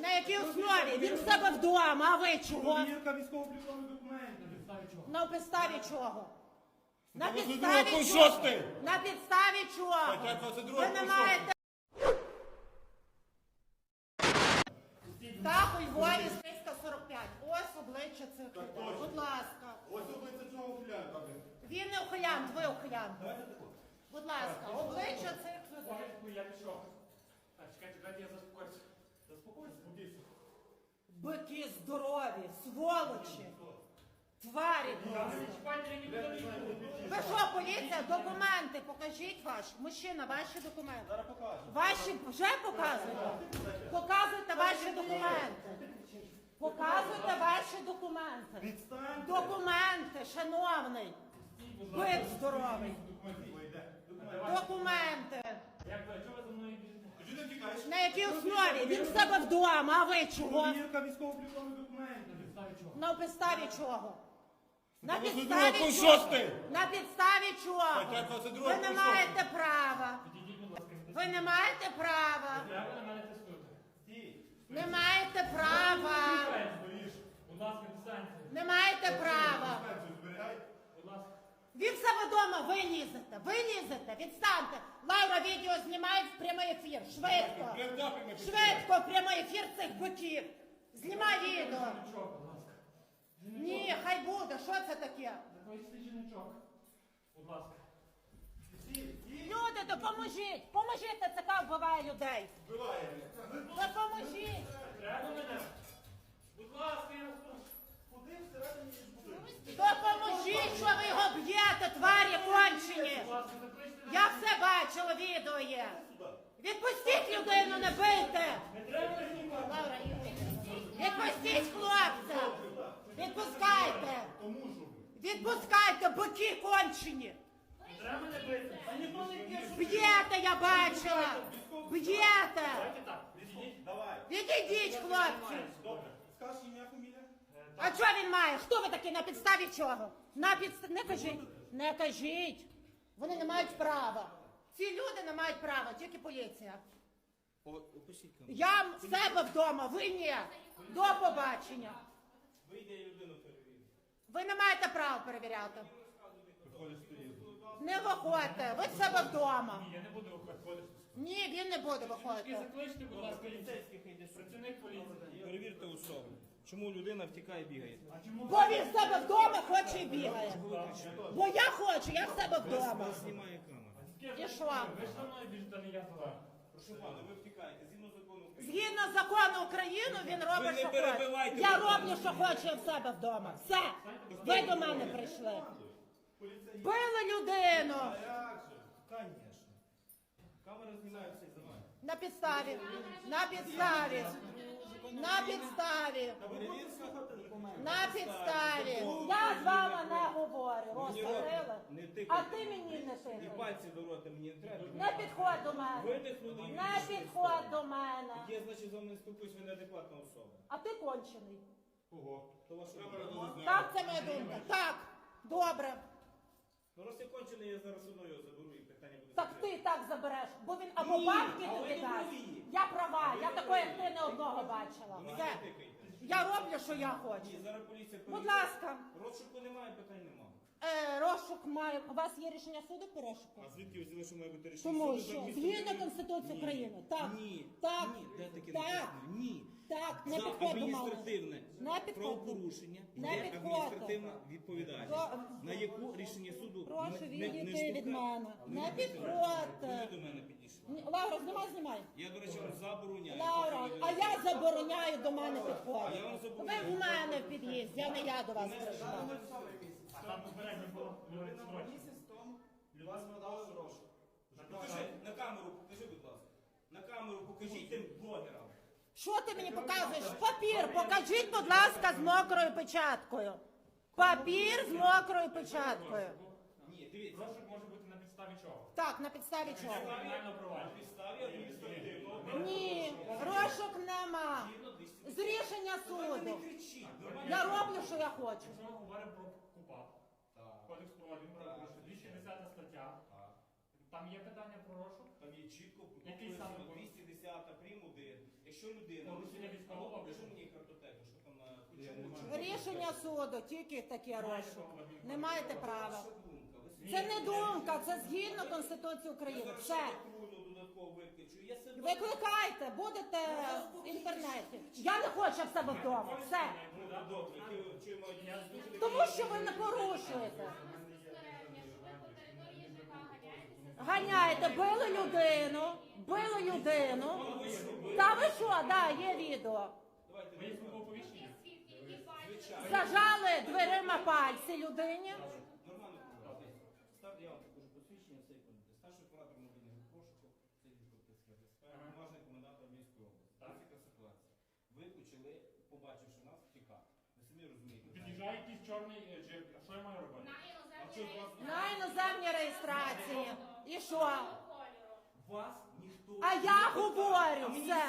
На якій основі? Він в себе вдома, а ви чого? Перевірка військово-облікових документів. На підставі чого? На Стаття 22 підставі пункт чого? На підставі чого? Стаття 22 Ви не пункт маєте... Так, у Львові 345. Ось обличчя цих людей. Будь ласка. Ось обличчя цього ухилянта. Він не ухилянт, ви ухилянт. Будь ласка, обличчя цих людей. Я пішов. Так, чекайте, дайте я заспокоюся. Бики здорові, сволочі, тварі. Не йду. Ви що, поліція, документи, покажіть ваші. Мужчина, ваші документи. Зараз покажу. Ваші вже показуєте? Показуйте ваші документи. Показуйте ваші документи. Документи, шановний. Бик здоровий. Документи. Як ви, чого ви за мною біжите? Ти? На якій основі? Він в себе вдома, а ви чого? Перевірка військово-облікових документів. Підставі чого? На підставі чого? На підставі пункт чого? 6. На підставі чого? Стаття 22 Ви не пункт маєте права. Підійдіть, будь ласка, Ви не маєте права. На мене. Не маєте права. Стоїш. Будь ласка, дистанція. Не маєте права. Будь ласка. Він в себе вдома, ви лізете, ви лізете, відстаньте. Лаура відео знімає в прямий ефір. Швидко. Швидко в прямий ефір цих биків. Знімай відео. Ні, хай буде. Що це таке? Будь ласка. Люди, допоможіть! Поможіть, ТЦК вбиває людей. Допоможіть! Відпустіть хлопця! Відпускайте! Відпускайте, бики кончені! Треба мене бити. А ніхто не п'є. Б'єте, я бачила! Б'єте! Давайте так. Відійдіть. Давай. Відійдіть, хлопці! Добре. Скажеш ім'я, фамілія? А що він має? Хто ви такі? На підставі чого? На підставі... Не кажіть. Не кажіть. Вони не мають права. Ці люди не мають права, тільки поліція. Я в себе вдома, ви ні. До побачення. Вийде людину перевірити. Ви не маєте права перевіряти. Не виходьте, ви в себе вдома. Ні, я не буду виходити. Ні, він не буде І виходити. закличте, будь ласка, поліцейських йде. Працівник поліції. Перевірте особу. Чому людина втікає і бігає? Бо він в себе вдома хоче і бігає. Бо я хочу, я в себе вдома. Знімає камера. І що? Ви ж за мною біжите, а не я за вами. Прошу пана, ви втікаєте згідно закону України. Закону України, він робить, не що хоче. перебивайте Я роблю, що хочу в себе вдома. Все. Ви до мене прийшли. Били людину. Камера за вами. На підставі. На підставі. На підставі. На Вами не говорю. Не тикайте. А ти мені не І пальці до рота мені не треба. Не підходь до мене. Видихнули і Не пішли. підходь до мене. Я, значить, з вами не спілкуюсь, ви неадекватна особа. А ти кончений. Кого? То ваша думка. Так, це моя думка. Так. Добре. Ну, раз я кончений, я зараз одно його заберу і питання буде. Так закрите. ти так забереш, бо він або Ні, бабки а ви тобі не дасть. Я права, я такої, як ти не одного бачила. Все. не тикайте. Я роблю, що я Ні, хочу. зараз поліція Будь ласка, Розшуку немає, питань немає. Е, розшук має. У вас є рішення суду по розшуку? А звідки ви взяли, що має бути рішення? Тому суду за що місцем згідно події? Конституції Ні. України. Так. Ні. Так. Ні. Де таке Так. написано? Ні. Так, не За адміністративне Не підходь. правопорушення Не є адміністративна відповідальність, Про- на яку рішення суду Прошу не, не, відійти не від мене. Не Ви підходьте. до мене підійшли. Ні, Лаура, знімай, знімай. Я, до речі, вам забороняю. Лаура, а я забороняю до мене А я підходити. вам Ви забороняю. в мене в під'їзді, а не я до вас прийшла. Там попередньо було говорити срочно. Вас надали гроші. Покажи, на камеру покажи, будь ласка. На камеру покажіть тим блогерам. Що ти мені показуєш? Папір, покажіть, будь ласка, з мокрою печаткою. Папір з мокрою печаткою. Ні, дивіться. Може бути підставі чого? Так, на підставі чого? На підставі адміністративного. Ні, розшук нема. З рішення не суду. кричіть. Я роблю, що я хочу. Якщо ми говоримо про КУПАП, Кодекс про адмінправопорушення, 210 стаття, там є питання про розшук? Там є чітко Який прописано саме 210 прим. 1. Якщо людина... Порушення військового Покажи обліку. мені картотеку, що там... маю. Рішення суду, тільки таке розшук. Не маєте права. Ви Це не думка, це згідно Конституції України. Все. додатково викличу. Я себе... Викликайте, будете в інтернеті. Я не хочу в себе вдома. Все. Ну, добре, ти чуємо... Тому що ви не порушуєте. Ганяєте, били людину, били людину. Та ви що, да, є відео. Ви є ви- оповіщення? Зажали дверима пальці людині. Нормально я вам покажу посвідчення, все як Старший оператор мобільного розшуку, це РСП, Ага. поважний комендант Армійської області. Так. Яка ситуація. Ви почали, побачивши нас, втікати. Ви самі розумієте. Під'їжджає якийсь чорний е, джип. А що я маю робити? На іноземній реєстрації. І що? Вас ніхто... А я говорю А все.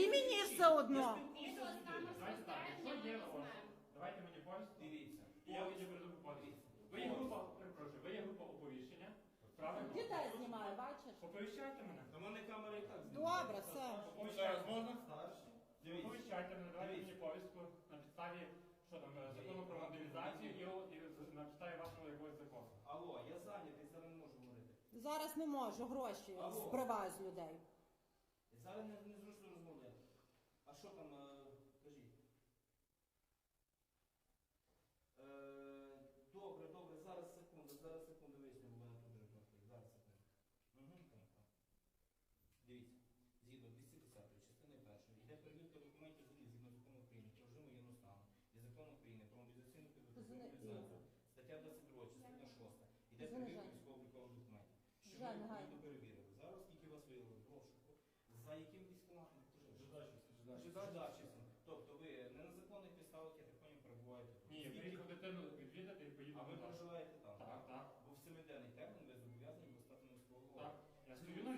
І мені все одно. Я спілкуюся з людьми. Давайте так, якщо є ось, давайте мені повістку. Дивіться. І я тоді перейду по повістці. Ви є група, перепрошую, ви є група оповіщення. Правильно? Дітей знімаю, бачиш? Оповіщайте мене. До мене камера і так Добре, все. Оповіщайте. можна? Старші. Дивіться. Оповіщайте мене, давайте мені повістку на підставі, що там, е, закону про мобілізацію і, і з- на підставі вашого якогось закону. Алло, я зайнятий, зараз не можу говорити. Зараз не можу, гроші збриваю з людей. Зараз не, не зручно розмовляти. А що там, е, кажіть? Е, добре, добре, зараз секунду, зараз секунду виясню, бо в мене тут вже конфлікт. Зараз секунду. Угу, так, так. Дивіться, згідно 210 частини першої, йде перевірка документів згідно згідно закону України про режим воєнного стану і закону України про мобілізацію. Стаття 22, частина 6. Йде Звини, перевірка військово-облікових документів. Що ми відповідно перевірили? Зараз скільки вас виявили в розшуку? За яким військоматом? Жидачівським. Тобто ви не на законних підставах, я так поняв, перебуваєте тут. Ні, я Скільки- дитину відвідати і поїду А ви проживаєте там? Так, так, Бо в семиденний термін ви зобов'язані достати на військового так. Я стою на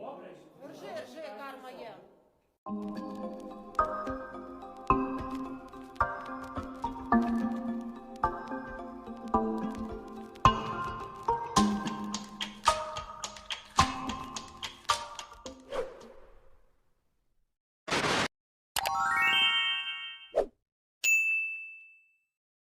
Добре? Ржи, ржи, карма є.